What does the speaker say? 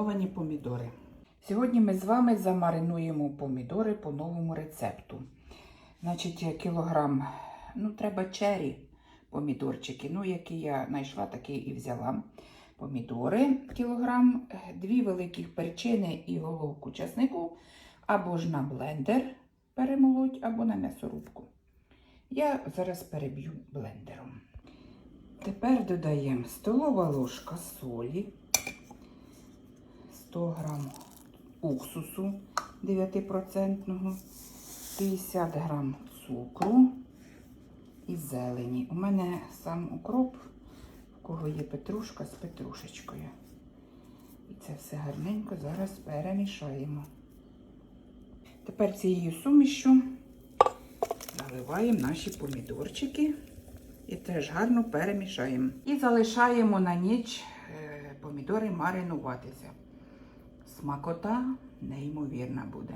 замариновані помідори. Сьогодні ми з вами замаринуємо помідори по новому рецепту. Значить, кілограм, ну, треба чері помідорчики. Ну, які я знайшла, такі і взяла. Помідори кілограм, дві великих перчини і головку часнику, або ж на блендер перемолоть, або на м'ясорубку. Я зараз переб'ю блендером. Тепер додаємо столова ложка солі, 100 грам уксусу 9%, 50 грам цукру і зелені. У мене сам укроп, в кого є петрушка з петрушечкою. І це все гарненько зараз перемішаємо. Тепер цією сумішю заливаємо наші помідорчики і теж гарно перемішаємо. І залишаємо на ніч е, помідори маринуватися. Смакота неймовірна буде.